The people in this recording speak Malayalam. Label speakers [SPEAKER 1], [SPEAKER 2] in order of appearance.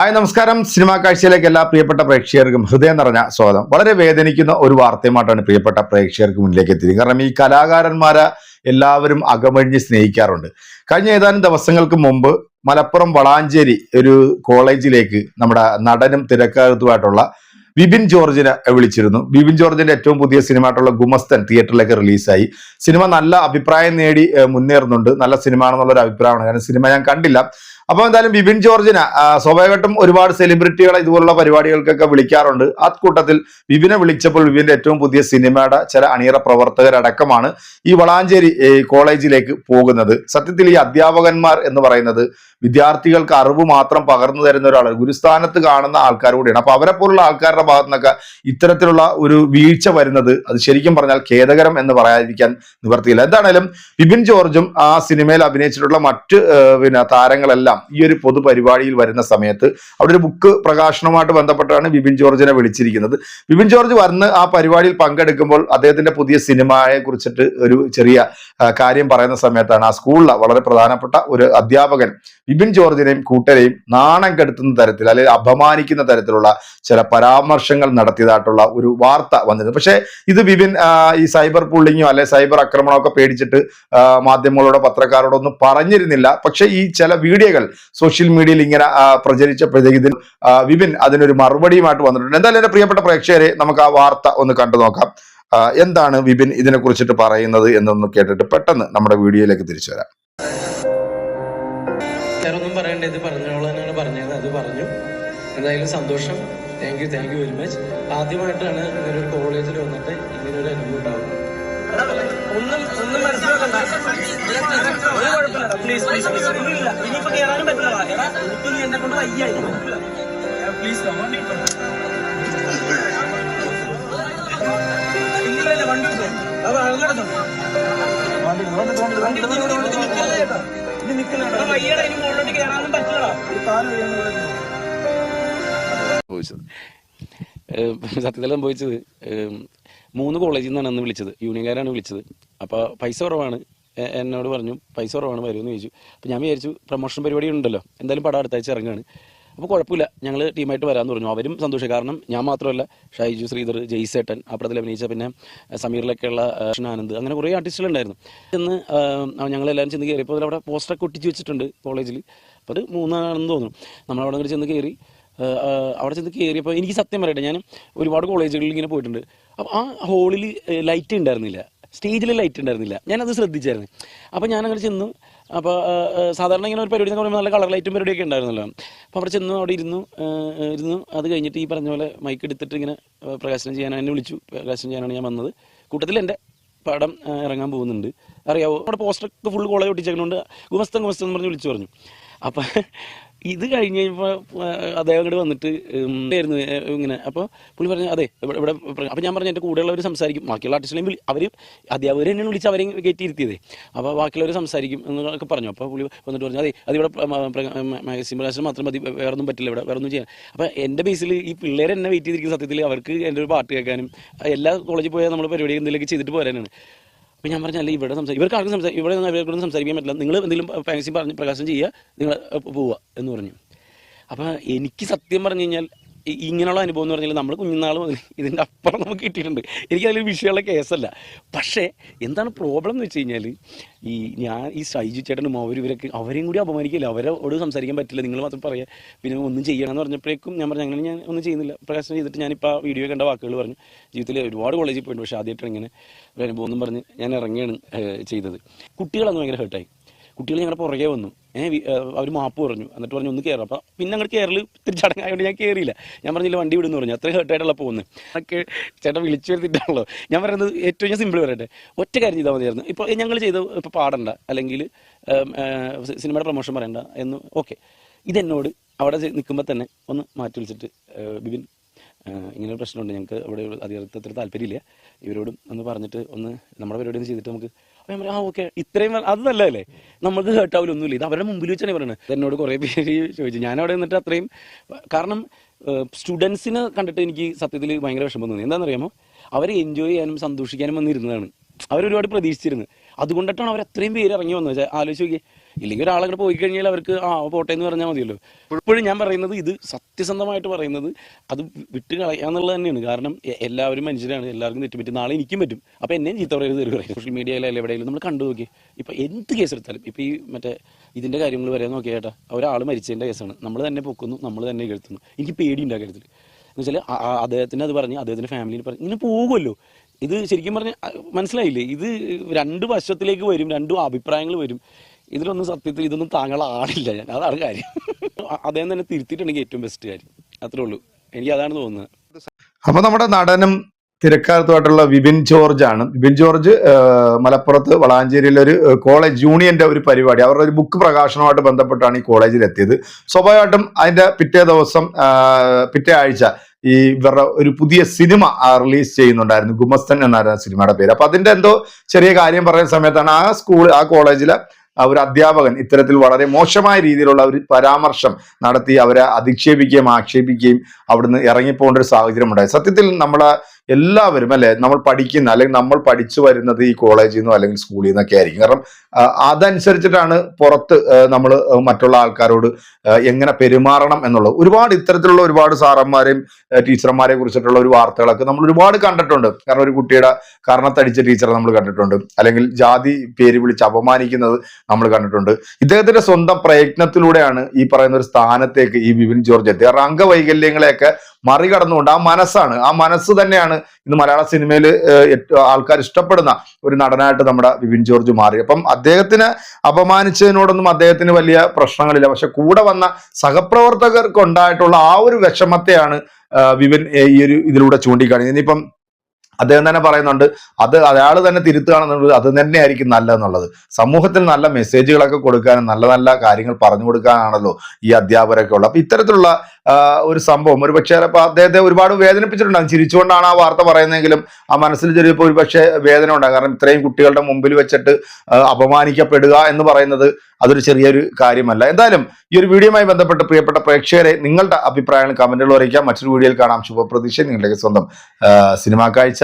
[SPEAKER 1] ഹായ് നമസ്കാരം. സിനിമാ കാഴ്ചയിലേക്ക് എല്ലാ പ്രിയപ്പെട്ട പ്രേക്ഷകർക്കും ഹൃദയം നിറഞ്ഞ സ്വാഗതം. വളരെ വേദനിക്കുന്ന ഒരു വാർത്തയുമായിട്ടാണ് പ്രിയപ്പെട്ട പ്രേക്ഷകർക്ക് മുന്നിലേക്ക് എത്തിയത്. കാരണം ഈ കലാകാരന്മാരെ എല്ലാവരും അകമഴിഞ്ഞ് സ്നേഹിക്കാറുണ്ട്. കഴിഞ്ഞ ഏതാനും ദിവസങ്ങൾക്ക് മുമ്പ് മലപ്പുറം വളാഞ്ചേരി ഒരു കോളേജിലേക്ക് നമ്മുടെ നടനും തിരക്കകത്തുമായിട്ടുള്ള വിപിൻ ജോർജിനെ വിളിച്ചിരുന്നു. വിപിൻ ജോർജിന്റെ ഏറ്റവും പുതിയ സിനിമയായിട്ടുള്ള ഗുമസ്തൻ തിയേറ്ററിലേക്ക് റിലീസായി. സിനിമ നല്ല അഭിപ്രായം നേടി മുന്നേറുന്നുണ്ട്. നല്ല സിനിമ ആണെന്നുള്ള ഒരു അഭിപ്രായമാണ്. കാരണം സിനിമ ഞാൻ കണ്ടില്ല. അപ്പൊ എന്തായാലും ബിബിൻ ജോർജിന് സ്വാഭാവികമായിട്ടും ഒരുപാട് സെലിബ്രിറ്റികളെ ഇതുപോലുള്ള പരിപാടികൾക്കൊക്കെ വിളിക്കാറുണ്ട്. ആ കൂട്ടത്തിൽ ബിബിനെ വിളിച്ചപ്പോൾ ബിബിന്റെ ഏറ്റവും പുതിയ സിനിമയുടെ ചില അണിയറ പ്രവർത്തകരടക്കമാണ് ഈ വളാഞ്ചേരി കോളേജിലേക്ക് പോകുന്നത്. സത്യത്തിൽ ഈ അധ്യാപകന്മാർ എന്ന് പറയുന്നത് വിദ്യാർത്ഥികൾക്ക് അറിവ് മാത്രം പകർന്നു തരുന്ന ഒരാൾ ഗുരുസ്ഥാനത്ത് കാണുന്ന ആൾക്കാർ കൂടിയാണ്. അപ്പൊ അവരെ പോലുള്ള ആൾക്കാരുടെ ഭാഗത്തു നിന്നൊക്കെ ഇത്തരത്തിലുള്ള ഒരു വീഴ്ച വരുന്നത് അത് ശരിക്കും പറഞ്ഞാൽ ഖേദകരം എന്ന് പറയാതിരിക്കാൻ നിവർത്തിയില്ല. എന്താണേലും ബിബിൻ ജോർജും ആ സിനിമയിൽ അഭിനയിച്ചിട്ടുള്ള മറ്റ് പിന്നെ താരങ്ങളെല്ലാം ഈ ഒരു പൊതുപരിപാടിയിൽ വരുന്ന സമയത്ത് അവിടെ ഒരു ബുക്ക് പ്രകാശനവുമായിട്ട് ബന്ധപ്പെട്ടാണ് വിപിൻ ജോർജിനെ വിളിച്ചിരിക്കുന്നത്. വിപിൻ ജോർജ് വന്ന് ആ പരിപാടിയിൽ പങ്കെടുക്കുമ്പോൾ അദ്ദേഹത്തിന്റെ പുതിയ സിനിമയെ കുറിച്ചിട്ട് ഒരു ചെറിയ കാര്യം പറയുന്ന സമയത്താണ് ആ സ്കൂളിലെ വളരെ പ്രധാനപ്പെട്ട ഒരു അധ്യാപകൻ വിപിൻ ജോർജിനെയും കൂട്ടരെയും നാണം കെടുത്തുന്ന തരത്തിൽ അല്ലെങ്കിൽ അപമാനിക്കുന്ന തരത്തിലുള്ള ചില പരാമർശങ്ങൾ നടത്തിയതായിട്ടുള്ള ഒരു വാർത്ത വന്നിരുന്നു. പക്ഷേ ഇത് വിപിൻ ഈ സൈബർ പുള്ളിങ്ങോ അല്ലെ സൈബർ ആക്രമണമൊക്കെ പേടിച്ചിട്ട് മാധ്യമങ്ങളോടോ പത്രക്കാരോടോ ഒന്നും പറഞ്ഞിരുന്നില്ല. പക്ഷെ ഈ ചില വീഡിയോകൾ സോഷ്യൽ മീഡിയയിൽ ഇങ്ങനെ പ്രചരിച്ചപ്പോഴത്തേക്ക് ഇതിൽ വിപിൻ അതിനൊരു മറുപടിയുമായിട്ട് വന്നിട്ടുണ്ട്. എന്തായാലും എന്റെ പ്രിയപ്പെട്ട പ്രേക്ഷകരെ നമുക്ക് ആ വാർത്ത ഒന്ന് കണ്ടു നോക്കാം. എന്താണ് വിപിൻ ഇതിനെ കുറിച്ചിട്ട് പറയുന്നത് എന്നൊന്ന് കേട്ടിട്ട് പെട്ടെന്ന് നമ്മുടെ വീഡിയോയിലേക്ക് തിരിച്ചു വരാം.
[SPEAKER 2] ഒന്നും ഇത് പറഞ്ഞോളാനാണ് പറഞ്ഞത്. അത് പറഞ്ഞു. എന്തായാലും സന്തോഷം. Thank you thank you very much ആദ്യമായിട്ടാണ് ഒരു കോളേജിൽ വന്നിട്ട്
[SPEAKER 3] മനസ്സിലാക്കണ്ട ഒരു കുഴപ്പമില്ല പ്ലീസ് പ്ലീസ് നീ വയ്യടാ
[SPEAKER 4] സംഭവിച്ചത് മൂന്ന് കോളേജിൽ നിന്നാണ് അന്ന് വിളിച്ചത്. യൂണിയൻകാരാണ് വിളിച്ചത്. അപ്പോൾ പൈസ കുറവാണ്. എന്നോട് പറഞ്ഞു പൈസ കുറവാണ് വരുമെന്ന് ചോദിച്ചു. അപ്പോൾ ഞാൻ വിചാരിച്ചു പ്രൊമോഷൻ പരിപാടി ഉണ്ടല്ലോ. എന്തായാലും പടം അടുത്താഴ്ച ഇറങ്ങുകയാണ് അപ്പോൾ കുഴപ്പമില്ല. ഞങ്ങൾ ടീമായിട്ട് വരാമെന്ന് പറഞ്ഞു. അവരും സന്തോഷം. കാരണം ഞാൻ മാത്രമല്ല ഷൈജു ശ്രീധർ ജയ്സേട്ടൻ ആ പടത്തിൽ അഭിനയിച്ച പിന്നെ സമീറിലൊക്കെയുള്ള ആനന്ദ് അങ്ങനെ കുറേ ആർട്ടിസ്റ്റുകളുണ്ടായിരുന്നു ഇന്ന് ഞങ്ങളെല്ലാവരും ചെന്ന് കയറിയപ്പോൾ അവിടെ പോസ്റ്ററൊക്കെ ഒട്ടിച്ച് വെച്ചിട്ടുണ്ട് കോളേജിൽ അപ്പോൾ അത് മൂന്നാണെന്ന് തോന്നുന്നു. നമ്മളവിടെ അങ്ങനെ ചെന്ന് കയറി അവിടെ ചെന്ന് കയറിയപ്പോൾ എനിക്ക് സത്യം പറയട്ടെ ഞാൻ ഒരുപാട് കോളേജുകളിൽ ഇങ്ങനെ പോയിട്ടുണ്ട്. അപ്പോൾ ആ ഹോളിൽ ലൈറ്റ് ഉണ്ടായിരുന്നില്ല. സ്റ്റേജിൽ ലൈറ്റ് ഉണ്ടായിരുന്നില്ല. ഞാനത് ശ്രദ്ധിച്ചായിരുന്നു. അപ്പോൾ ഞാനങ്ങനെ ചെന്നു. അപ്പോൾ സാധാരണ ഇങ്ങനെ ഒരു പരിപാടി പറയുമ്പോൾ നല്ല കളർ ലൈറ്റും പരിപാടിയൊക്കെ ഉണ്ടായിരുന്നല്ലോ. അപ്പോൾ അവിടെ ചെന്നു അവിടെ ഇരുന്നു ഇരുന്നു. അത് കഴിഞ്ഞിട്ട് ഈ പറഞ്ഞ പോലെ മൈക്ക് എടുത്തിട്ട് ഇങ്ങനെ പ്രകാശനം ചെയ്യാൻ എന്നെ വിളിച്ചു. പ്രകാശനം ചെയ്യാനാണ് ഞാൻ വന്നത്. കൂട്ടത്തിൽ എന്റെ പടം ഇറങ്ങാൻ പോകുന്നുണ്ട്. അറിയാവോ? അവിടെ പോസ്റ്ററൊക്കെ ഫുൾ കോളേജ് ഒട്ടിച്ചേക്കുന്നുണ്ട് ഗുമസ്തം ഗുമസ്തം എന്ന് പറഞ്ഞ് വിളിച്ചു പറഞ്ഞു. അപ്പം ഇത് കഴിഞ്ഞ് കഴിഞ്ഞപ്പോൾ അദ്ദേഹം ഇങ്ങോട്ട് വന്നിട്ട് ആയിരുന്നു ഇങ്ങനെ. അപ്പോൾ പുള്ളി പറഞ്ഞു അതെ ഇവിടെ അപ്പോൾ ഞാൻ പറഞ്ഞു എന്റെ കൂടെയുള്ളവർ സംസാരിക്കും. ബാക്കിയുള്ള ആർട്ടിസ്റ്റിനെയും വിളി അവർ അധ്യാപകർ തന്നെയാണ് വിളിച്ച് അവരെയും കയറ്റിയിരുത്തിയതേ. അപ്പോൾ ബാക്കിയുള്ളവർ സംസാരിക്കും എന്നൊക്കെ പറഞ്ഞു. അപ്പോൾ പുള്ളി വന്നിട്ട് പറഞ്ഞു അതെ അതിവിടെ മാഗസിൻ പ്രകാശനം മാത്രം മതി വേറെ ഒന്നും പറ്റില്ല ഇവിടെ വേറെ ഒന്നും ചെയ്യാൻ. അപ്പോൾ എന്റെ ബേസിൽ ഈ പിള്ളേർ എന്നെ വെയിറ്റ് ചെയ്തിരിക്കുന്ന സത്യത്തിൽ അവർക്ക് എന്റെ ഒരു പാട്ട് കേൾക്കാനും എല്ലാ കോളേജിൽ പോയാൽ നമ്മൾ പരിപാടി എന്തെങ്കിലുമൊക്കെ ചെയ്തിട്ട് പോരാനാണ്. അപ്പോൾ ഞാൻ പറഞ്ഞാൽ ഇവിടെ സംസാരിക്കും ഇവർക്ക് ആർക്കും സംസാരിക്കും ഇവിടെ ഇവർക്കൊന്നും സംസാരിക്കാൻ പറ്റില്ല. നിങ്ങൾ എന്തെങ്കിലും ഫാൻസി പറഞ്ഞ് പ്രകാശനം ചെയ്യുക നിങ്ങൾ പോവുക എന്ന് പറഞ്ഞു. അപ്പോൾ എനിക്ക് സത്യം പറഞ്ഞു കഴിഞ്ഞാൽ ഇങ്ങനെയുള്ള അനുഭവം എന്ന് പറഞ്ഞാൽ നമ്മൾ കുഞ്ഞുനാൾ മുതൽ ഇതിന്റെ അപ്പുറം നമുക്ക് കിട്ടിയിട്ടുണ്ട്. എനിക്കതിൽ വിഷയമുള്ള കേസല്ല. പക്ഷേ എന്താണ് പ്രോബ്ലം എന്ന് വെച്ച് കഴിഞ്ഞാൽ ഈ ഞാൻ ഈ സൈജു ചേട്ടനും അവർ ഇവരൊക്കെ അവരെയും കൂടി അപമാനിക്കില്ല. അവരോട് സംസാരിക്കാൻ പറ്റില്ല. നിങ്ങൾ മാത്രം പറയുക പിന്നെ ഒന്നും ചെയ്യണം എന്ന് പറഞ്ഞപ്പോഴേക്കും ഞാൻ പറഞ്ഞു അങ്ങനെ ഞാൻ ഒന്നും ചെയ്യുന്നില്ല. പ്രകാശനം ചെയ്തിട്ട് ഞാനിപ്പോൾ ആ വീഡിയോ കണ്ട വാക്കുകൾ പറഞ്ഞു. ജീവിതത്തിൽ ഒരുപാട് കോളേജിൽ പോയിട്ടുണ്ട്. പക്ഷേ ആദ്യമായിട്ടാണ് ഇങ്ങനെ ഒരു അനുഭവം എന്നും പറഞ്ഞ് ഞാൻ ഇറങ്ങിയാണ് ചെയ്തത്. കുട്ടികളന്ന് ഭയങ്കര ഹേർട്ടായി കുട്ടികൾ ഞങ്ങളുടെ പുറകെ വന്നു. ഏഹ് അവർ മാപ്പ് പറഞ്ഞു. എന്നിട്ട് പറഞ്ഞു ഒന്ന് കയറാം അപ്പം പിന്നെ അങ്ങോട്ട് കയറൽ ഇത്തിരി ചടങ്ങായതുകൊണ്ട് ഞാൻ കയറിയില്ല ഞാൻ പറഞ്ഞില്ല വണ്ടി വിടുന്നു പറഞ്ഞു. അത്രയും ഹേർട്ടായിട്ടുള്ള പോകുന്നത് അതൊക്കെ ചേട്ടൻ വിളിച്ചു വരുത്തിട്ടാണല്ലോ ഞാൻ പറയുന്നത് ഏറ്റവും ഞാൻ സിമ്പിൾ പറയട്ടെ. ഒറ്റ കാര്യം ചെയ്താൽ മതിയായിരുന്നു. ഇപ്പോൾ ഞങ്ങൾ ചെയ്ത് ഇപ്പോൾ പാടണ്ട. അല്ലെങ്കിൽ സിനിമയുടെ പ്രൊമോഷൻ പറയണ്ട എന്ന്. ഓക്കെ. ഇതെന്നോട് അവിടെ നിൽക്കുമ്പോൾ തന്നെ ഒന്ന് മാറ്റി വിളിച്ചിട്ട് ബിബിൻ ഇങ്ങനെ പ്രശ്നമുണ്ട്. ഞങ്ങൾക്ക് അവിടെ അധികാരത്തിൽ താല്പര്യമില്ല. ഇവരോടും ഒന്ന് പറഞ്ഞിട്ട് ഒന്ന് നമ്മുടെ പരിപാടി ഒന്ന് ചെയ്തിട്ട് നമുക്ക് പറഞ്ഞു, ആ ഓക്കെ ഇത്രയും അതല്ല അത് നല്ലതല്ലേ? നമുക്ക് ഹേർട്ടാവില്ല ഒന്നുമില്ല ഇത് അവരുടെ മുമ്പിൽ വെച്ചാണ് പറയുന്നത് എന്നോട് കുറേ പേര് ചോദിച്ചു. ഞാൻ അവിടെ നിന്നിട്ട് അത്രയും കാരണം സ്റ്റുഡൻസിനെ കണ്ടിട്ട് എനിക്ക് സത്യത്തിൽ ഭയങ്കര വിഷമം തോന്നി. എന്താണെന്നറിയാമോ? അവരെ എൻജോയ് ചെയ്യാനും സന്തോഷിക്കാനും വന്നിരുന്നതാണ്. അവരൊരുപാട് പ്രതീക്ഷിച്ചിരുന്നു. അതുകൊണ്ടിട്ടാണ് അവർ അത്രയും പേര് ഇറങ്ങി വന്നത്. ആലോചിച്ച് നോക്കിയേ. ഇല്ലെങ്കിൽ ഒരാളെ പോയി കഴിഞ്ഞാൽ അവർക്ക് ആ പോട്ടെ എന്ന് പറഞ്ഞാൽ മതിയല്ലോ. ഇപ്പോഴും ഞാൻ പറയുന്നത് ഇത് സത്യസന്ധമായിട്ട് പറയുന്നത് അത് വിട്ട് കളയാന്നുള്ളത് തന്നെയാണ്. കാരണം എല്ലാവരും മനുഷ്യരാണ്. എല്ലാവർക്കും തെറ്റ് പറ്റും നാളെ എനിക്കും പറ്റും. അപ്പോൾ എന്നെയും ചീത്ത പറയരുത് പറയും. സോഷ്യൽ മീഡിയയിലല്ല എവിടെയെങ്കിലും നമ്മൾ കണ്ടു നോക്കി ഇപ്പം എന്ത് കേസ് എടുത്താലും ഇപ്പം ഈ മറ്റേ ഇതിന്റെ കാര്യങ്ങൾ വരെ നോക്കിയാൽ ചേട്ടാ ഒരാൾ മരിച്ചതിന്റെ കേസാണ്. നമ്മൾ തന്നെ പൊക്കുന്നു നമ്മൾ തന്നെ കേൾത്തുന്നു എനിക്ക് പേടി കാര്യത്തിൽ എന്ന് വെച്ചാൽ അദ്ദേഹത്തിന് അത് പറഞ്ഞ് അദ്ദേഹത്തിന്റെ ഫാമിലിയിൽ പറഞ്ഞ് ഇങ്ങനെ പോകുമല്ലോ. ഇത് ശരിക്കും പറഞ്ഞാൽ മനസ്സിലായില്ലേ? ഇത് രണ്ട് വശത്തിലേക്ക് വരും രണ്ടും അഭിപ്രായങ്ങൾ വരും. ഇതിലൊന്നും സത്യത്തിൽ ഇതൊന്നും താങ്കളെ ആളില്ല. ഞാൻ അതാണ് കാര്യം. അദ്ദേഹം തന്നെ തിരുത്തിയിട്ടുണ്ടെങ്കിൽ ഏറ്റവും ബെസ്റ്റ് കാര്യം. അത്രേ ഉള്ളൂ. എനിക്ക് അതാണ് തോന്നുന്നത്.
[SPEAKER 1] അപ്പൊ നമ്മുടെ നടനും തിരക്കാലത്തുമായിട്ടുള്ള വിപിൻ ജോർജ് ആണ്. വിപിൻ ജോർജ് മലപ്പുറത്ത് വളാഞ്ചേരിയിലെ ഒരു കോളേജ് യൂണിയന്റെ ഒരു പരിപാടി. അവരുടെ ഒരു ബുക്ക് പ്രകാശനവുമായിട്ട് ബന്ധപ്പെട്ടാണ് ഈ കോളേജിൽ എത്തിയത്. സ്വാഭാവികമായിട്ടും അതിന്റെ പിറ്റേ ദിവസം പിറ്റേ ആഴ്ച ഈ ഇവരുടെ ഒരു പുതിയ സിനിമ റിലീസ് ചെയ്യുന്നുണ്ടായിരുന്നു. ഗുമസ്തൻ എന്നായിരുന്നു സിനിമയുടെ പേര്. അപ്പൊ അതിന്റെ എന്തോ ചെറിയ കാര്യം പറയുന്ന സമയത്താണ് ആ സ്കൂൾ ആ കോളേജിലെ ആ ഒരു അധ്യാപകൻ ഇത്തരത്തിൽ വളരെ മോശമായ രീതിയിലുള്ള ഒരു പരാമർശം നടത്തി അവരെ അധിക്ഷേപിക്കുകയും ആക്ഷേപിക്കുകയും അവിടുന്ന് ഇറങ്ങിപ്പോകേണ്ട ഒരു സാഹചര്യം ഉണ്ടായി. സത്യത്തിൽ നമ്മളെ എല്ലാവരും അല്ലെ നമ്മൾ പഠിക്കുന്ന അല്ലെങ്കിൽ നമ്മൾ പഠിച്ചു വരുന്നത് ഈ കോളേജിൽ നിന്നോ അല്ലെങ്കിൽ സ്കൂളിൽ നിന്നൊക്കെ ആയിരിക്കും. കാരണം അതനുസരിച്ചിട്ടാണ് പുറത്ത് നമ്മൾ മറ്റുള്ള ആൾക്കാരോട് എങ്ങനെ പെരുമാറണം എന്നുള്ളത്. ഒരുപാട് ഇത്തരത്തിലുള്ള ഒരുപാട് സാറന്മാരെയും ടീച്ചർമാരെയും ടീച്ചർമാരെ കുറിച്ചിട്ടുള്ള ഒരു വാർത്തകളൊക്കെ നമ്മൾ ഒരുപാട് കണ്ടിട്ടുണ്ട്. കാരണം ഒരു കുട്ടിയുടെ കർണത്തടിച്ച ടീച്ചറെ നമ്മൾ കണ്ടിട്ടുണ്ട്. അല്ലെങ്കിൽ ജാതി പേര് വിളിച്ച് അപമാനിക്കുന്നത് നമ്മൾ കണ്ടിട്ടുണ്ട്. ഇദ്ദേഹത്തിന്റെ സ്വന്തം പ്രയത്നത്തിലൂടെയാണ് ഈ പറയുന്ന ഒരു സ്ഥാനത്തേക്ക് ഈ വിപിൻ ജോർജ് എത്തിയത്. കാരണം അംഗവൈകല്യങ്ങളെയൊക്കെ മറികടന്നുകൊണ്ട് ആ മനസ്സാണ്. ആ മനസ്സ് തന്നെയാണ് ഇന്ന് മലയാള സിനിമയിൽ ആൾക്കാർ ഇഷ്ടപ്പെടുന്ന ഒരു നടനായിട്ട് നമ്മുടെ വിപിൻ ജോർജ് മാറി. അപ്പം അദ്ദേഹത്തിന് അപമാനിച്ചതിനോടൊന്നും അദ്ദേഹത്തിന് വലിയ പ്രശ്നങ്ങളില്ല. പക്ഷെ കൂടെ വന്ന സഹപ്രവർത്തകർക്കുണ്ടായിട്ടുള്ള ആ ഒരു വിഷമത്തെയാണ് വിപിൻ ഈ ഒരു ഇതിലൂടെ ചൂണ്ടിക്കാണിക്കുന്നത്. ഇനിയിപ്പം അദ്ദേഹം തന്നെ പറയുന്നുണ്ട് അത് അയാൾ തന്നെ തിരുത്തുകയാണെന്നുള്ളത് അത് തന്നെയായിരിക്കും നല്ലതെന്നുള്ളത്. സമൂഹത്തിൽ നല്ല മെസ്സേജുകളൊക്കെ കൊടുക്കാനും നല്ല നല്ല കാര്യങ്ങൾ പറഞ്ഞു കൊടുക്കാനാണല്ലോ ഈ അധ്യാപകരൊക്കെ ഉള്ളത്. അപ്പൊ ഇത്തരത്തിലുള്ള ഒരു സംഭവം ഒരു പക്ഷേ അദ്ദേഹത്തെ ഒരുപാട് വേദനിപ്പിച്ചിട്ടുണ്ടാകും. ചിരിച്ചുകൊണ്ടാണ് ആ വാർത്ത പറയുന്നതെങ്കിലും ആ മനസ്സിൽ ചെറിയപ്പോൾ ഒരു പക്ഷേ വേദന ഉണ്ടാകും. കാരണം ഇത്രയും കുട്ടികളുടെ മുമ്പിൽ വെച്ചിട്ട് അപമാനിക്കപ്പെടുക എന്ന് പറയുന്നത് അതൊരു ചെറിയൊരു കാര്യമല്ല. എന്തായാലും ഈ ഒരു വീഡിയോയുമായി ബന്ധപ്പെട്ട് പ്രിയപ്പെട്ട പ്രേക്ഷകരെ നിങ്ങളുടെ അഭിപ്രായങ്ങൾ കമന്റുകൾ അറിയിക്കാം മറ്റൊരു വീഡിയോയിൽ കാണാം. ശുഭപ്രതീക്ഷ. നിങ്ങളുടെ സ്വന്തം സിനിമാ കാഴ്ച.